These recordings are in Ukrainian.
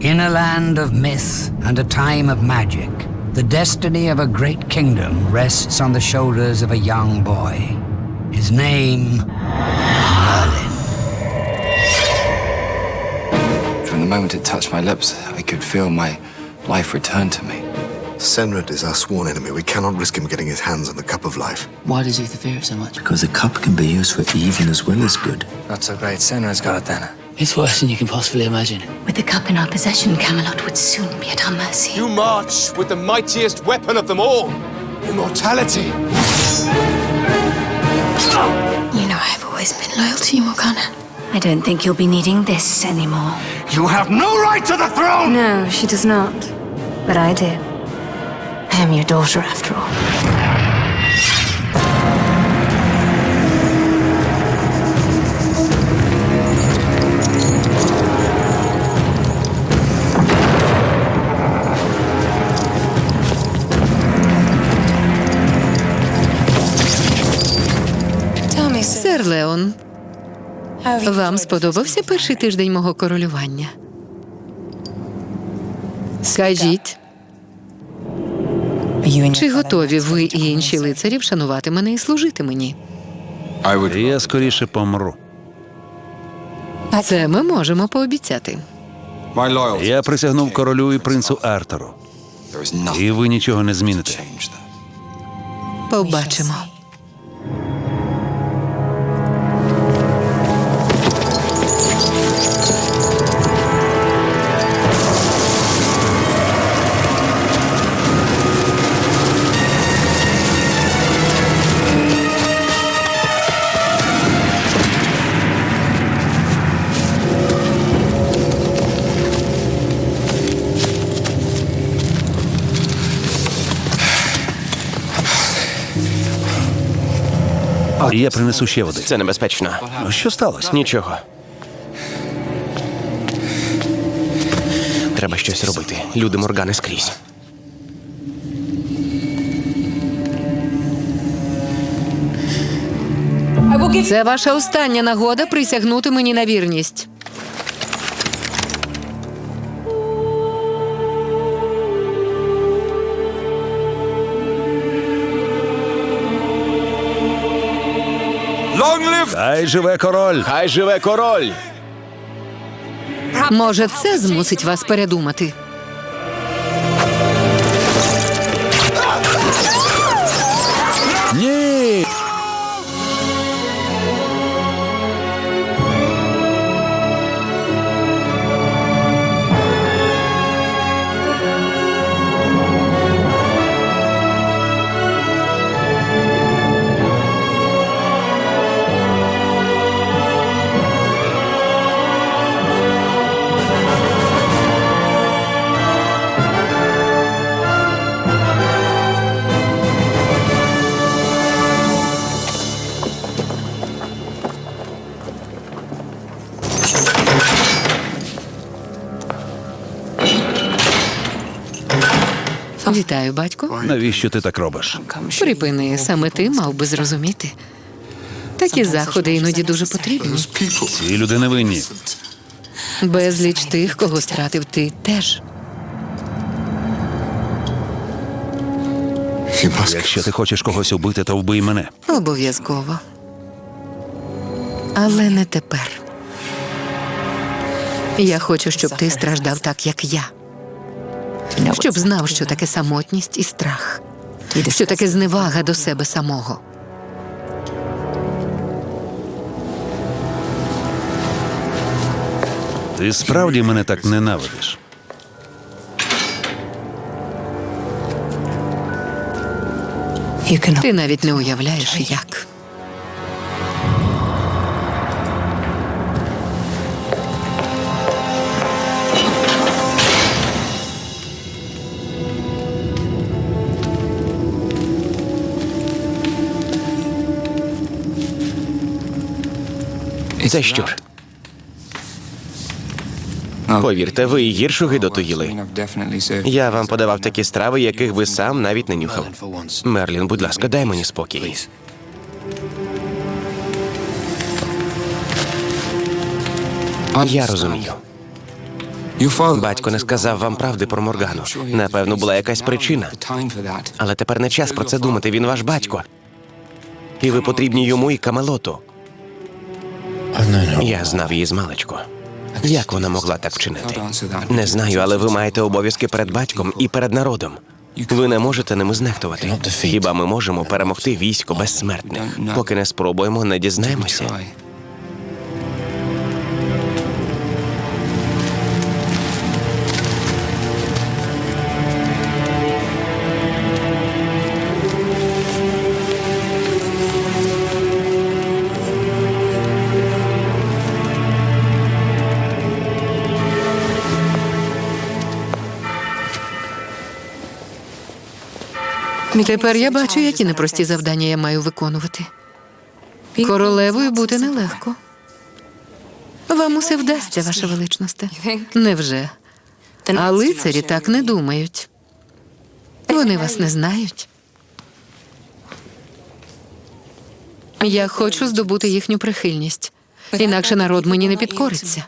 In a land of myth and a time of magic, the destiny of a great kingdom rests on the shoulders of a young boy. His name, Merlin. From the moment it touched my lips, I could feel my life return to me. Senred is our sworn enemy. We cannot risk him getting his hands on the cup of life. Why does Uther fear it so much? Because the cup can be used for evil as well as good. Not so great. Senra's got it then. It's worse than you can possibly imagine. With the cup in our possession, Camelot would soon be at our mercy. You march with the mightiest weapon of them all immortality. You know I've always been loyal to you, Morgana. I don't think you'll be needing this anymore. You have no right to the throne! No, she does not. But I do. I am your daughter, after all. Леон, вам сподобався перший тиждень мого королювання? Скажіть, чи готові ви і інші лицарі вшанувати мене і служити мені? Я скоріше помру. Це ми можемо пообіцяти. Я присягнув королю і принцу nothing і ви нічого не зміните. Побачимо. Я принесу ще води. Це небезпечно. Ну, Що сталося? Нічого. Треба щось робити. Люди Моргани скрізь. Це ваша остання нагода присягнути мені на вірність. Хай живе король! Хай живе король! Може, це змусить вас передумати. Вітаю, батько. Навіщо ти так робиш? Припини, саме ти мав би зрозуміти. Такі заходи іноді дуже потрібні. Ці люди не винні. Безліч тих, кого стратив ти теж. Якщо ти хочеш когось убити, то вбий мене. Обов'язково. Але не тепер. Я хочу, щоб ти страждав так, як я. Щоб знав, що таке самотність і страх, що таке зневага до себе самого. Ти справді мене так ненавидиш. Ти навіть не уявляєш, як. Це щур. Повірте, ви гіршу гидоту їли. Я вам подавав такі страви, яких ви сам навіть не нюхав. Мерлін, будь ласка, дай мені спокій. Я розумію. Батько не сказав вам правди про Моргану. Напевно, була якась причина. Але тепер не час про це думати. Він ваш батько. І ви потрібні йому і Камелоту. Я знав її з маличку. Як вона могла так вчинити? Не знаю, але ви маєте обов'язки перед батьком і перед народом. Ви не можете ними знехтувати. Хіба ми можемо перемогти військо безсмертних? Поки не спробуємо, не дізнаємося. Тепер я бачу, які непрості завдання я маю виконувати. Королевою бути нелегко. Вам усе вдасться, ваша величність. Невже? А лицарі так не думають. Вони вас не знають. Я хочу здобути їхню прихильність. Інакше народ мені не підкориться.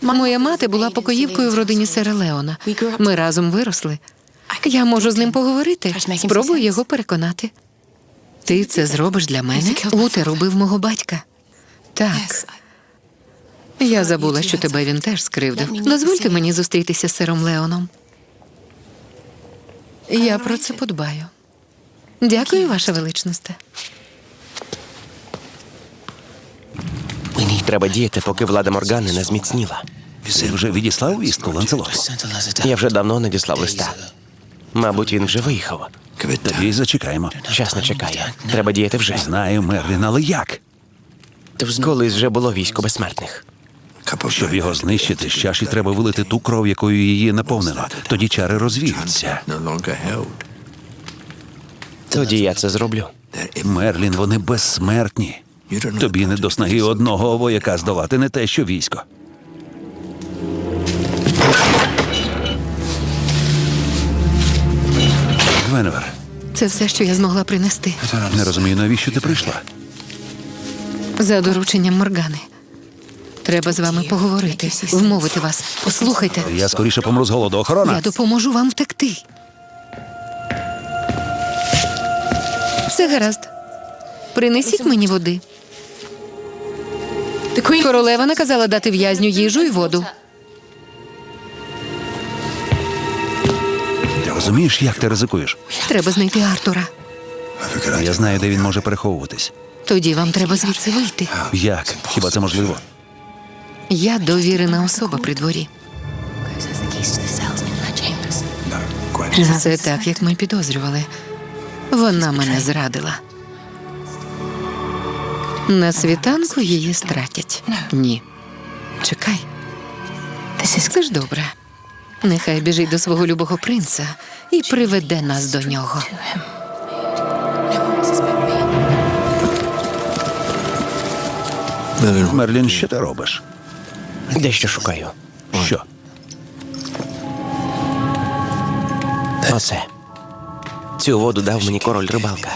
Моя мати була покоївкою в родині Сера Леона. Ми разом виросли. Я можу з ним поговорити. Спробую його переконати. Ти це зробиш для мене? Утер убив мого батька. Так. Я забула, що тебе він теж скривдив. Дозвольте мені зустрітися з сером Леоном. Я про це подбаю. Дякую, ваша величність. Треба діяти, поки влада Моргани не зміцніла. Ти вже відіслав вістку, Ланцелот? Я вже давно надіслав листа. Мабуть, він вже виїхав. Тоді зачекаємо. Час не чекає. Треба діяти вже. Знаю, Мерлін, але як? Колись вже було військо безсмертних. Щоб його знищити, з чаші треба вилити ту кров, якою її наповнено. Тоді чари розвіються. Тоді я це зроблю. Мерлін, вони безсмертні. Тобі не до снаги одного вояка здолати, не те, що військо. Це все, що я змогла принести. не розумію, навіщо ти прийшла. За дорученням Моргани. Треба з вами поговорити, вмовити вас. Послухайте, Я скоріше помру з голоду. Охорона! я допоможу вам втекти. Все гаразд. Принесіть мені води. Королева наказала дати в'язню їжу і воду. Розумієш, як ти ризикуєш? Треба знайти Артура. Я знаю, де він може переховуватись. Тоді вам треба звідси вийти. Як? Хіба це можливо? Я довірена особа при дворі. Це так, як ми підозрювали. Вона мене зрадила. На світанку її стратять. Ні. Чекай. Це ж добре. Нехай біжить до свого любого принца і приведе нас до нього. Мерлін, що ти робиш? Дещо шукаю. Що? Оце. Цю воду дав мені король рибалка.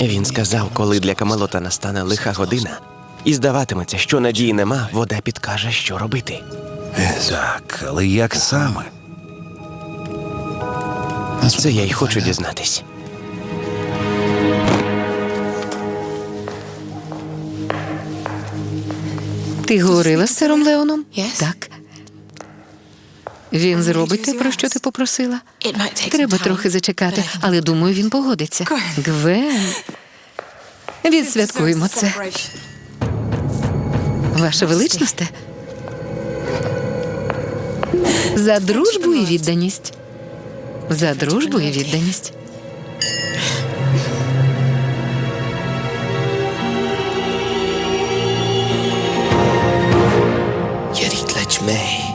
Він сказав, коли для Камелота настане лиха година, і здаватиметься, що надії нема, вода підкаже, що робити. Так, але як саме? Це я й хочу дізнатись. Ти говорила з сером Леоном? Так. Він зробить те, про що ти попросила. Треба трохи зачекати, але думаю, він погодиться. Гвен, відсвяткуємо це. Ваша величність. За дружбу і відданість. За дружбу і відданість. May.